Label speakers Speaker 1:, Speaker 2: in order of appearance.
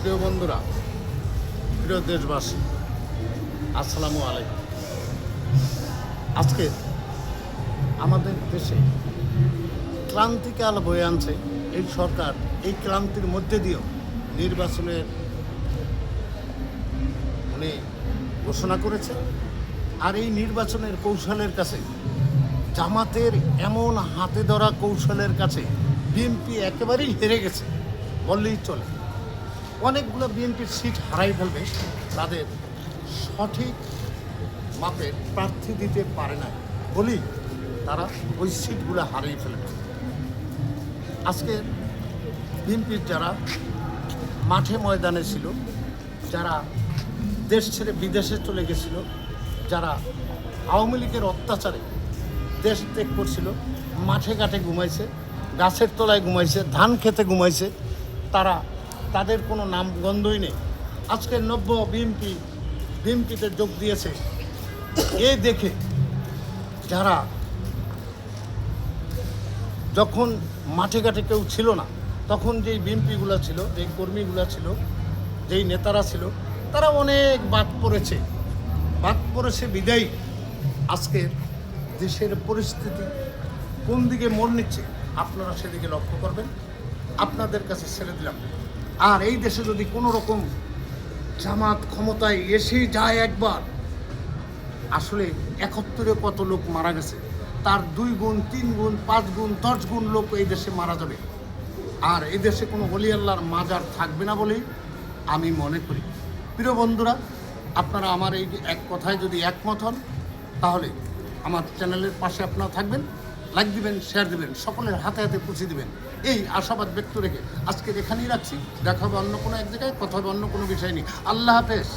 Speaker 1: প্রিয় বন্ধুরা, প্রিয় দেশবাসী, আসসালামু আলাইকুম। আজকে আমাদের দেশে ক্রান্তিকাল বয়ে আনছে এই সরকার, এই ক্রান্তির মধ্যে দিয়েও নির্বাচনের উনি ঘোষণা করেছে আর এই নির্বাচনের কৌশলের কাছে, জামাতের এমন হাতে ধরা কৌশলের কাছে বিএনপি একেবারেই হেরে গেছে, বললেই চলে। অনেকগুলো বিএনপির সিট হারাই ফেলবে তাদের সঠিক মাপের প্রার্থী দিতে পারে না বলেই তারা ওই সিটগুলো হারিয়ে ফেলবে আজকে বিএনপির যারা মাঠে ময়দানে ছিল, যারা দেশ ছেড়ে বিদেশে চলে গেছিল, যারা আওয়ামী লীগের অত্যাচারে দেশ ত্যাগ করছিল, মাঠে ঘাটে ঘুমাইছে, গাছের তলায় ঘুমাইছে, ধান খেতে ঘুমাইছে, তারা তাদের কোনো নাম গন্ধই নেই। আজকে নব্য বিএনপি, বিএনপিতে যোগ দিয়েছে। এ দেখে যারা যখন মাঠে ঘাটে কেউ ছিল না, তখন যেই বিএনপিগুলো ছিল, যেই কর্মীগুলো ছিল, যেই নেতারা ছিল, তারা অনেক বাদ পড়েছে। বাদ পড়েছে বিদায়ী। আজকের দেশের পরিস্থিতি কোন দিকে মোড় নিচ্ছে, আপনারা সেদিকে লক্ষ্য করবেন। আপনাদের কাছে ছেড়ে দিলাম। আর এই দেশে যদি কোনো রকম জামাত ক্ষমতায় এসেই যায় একবার, আসলে একাত্তরে কত লোক মারা গেছে? তার দুই গুণ, তিন গুণ, পাঁচ গুণ, দশ গুণ লোক এই দেশে মারা যাবে। আর এই দেশে কোনো হলি আল্লাহর মাজার থাকবে না বলেই আমি মনে করি। প্রিয় বন্ধুরা, আপনারা আমার এই এক কথায় যদি একমত হন, তাহলে আমার চ্যানেলের পাশে আপনারা থাকবেন। লাইক দিবেন শেয়ার দিবেন, সকলের হাতে হাতে পুষে দিবেন। এই আশাবাদ ব্যক্ত রেখে আজকে এখানেই রাখছি। দেখা হবে অন্য কোনো এক জায়গায়, কথা হবে অন্য কোনো বিষয় নেই আল্লাহ হাফেজ।